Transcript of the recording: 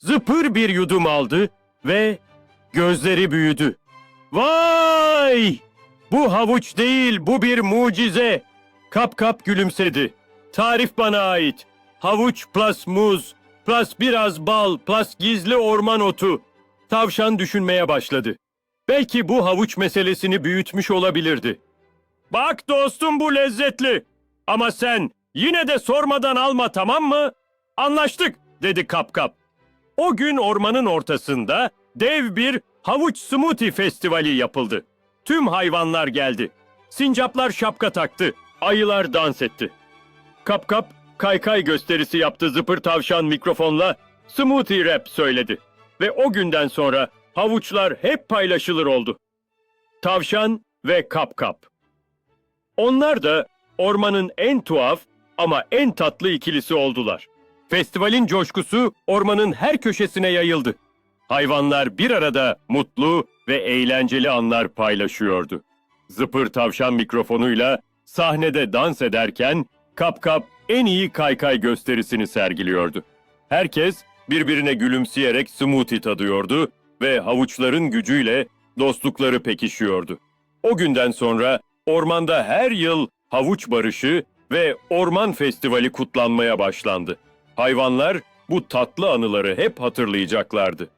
zıpır bir yudum aldı ve gözleri büyüdü. Vay! Bu havuç değil, bu bir mucize. Kap kap gülümsedi. Tarif bana ait. Havuç plus muz, plus biraz bal, plus gizli orman otu. Tavşan düşünmeye başladı. Belki bu havuç meselesini büyütmüş olabilirdi. Bak dostum bu lezzetli. Ama sen yine de sormadan alma tamam mı? Anlaştık dedi Kap Kap. O gün ormanın ortasında dev bir havuç smoothie festivali yapıldı. Tüm hayvanlar geldi. Sincaplar şapka taktı, ayılar dans etti. Kap Kap kaykay gösterisi yaptı zıpır tavşan mikrofonla smoothie rap söyledi. Ve o günden sonra havuçlar hep paylaşılır oldu. Tavşan ve Kap Kap. Onlar da ormanın en tuhaf ama en tatlı ikilisi oldular. Festivalin coşkusu ormanın her köşesine yayıldı. Hayvanlar bir arada mutlu ve eğlenceli anlar paylaşıyordu. Zıpır tavşan mikrofonuyla sahnede dans ederken Kap Kap en iyi kaykay gösterisini sergiliyordu. Herkes birbirine gülümseyerek smoothie tadıyordu ve havuçların gücüyle dostlukları pekişiyordu. O günden sonra ormanda her yıl havuç barışı ve orman festivali kutlanmaya başlandı. Hayvanlar bu tatlı anıları hep hatırlayacaklardı.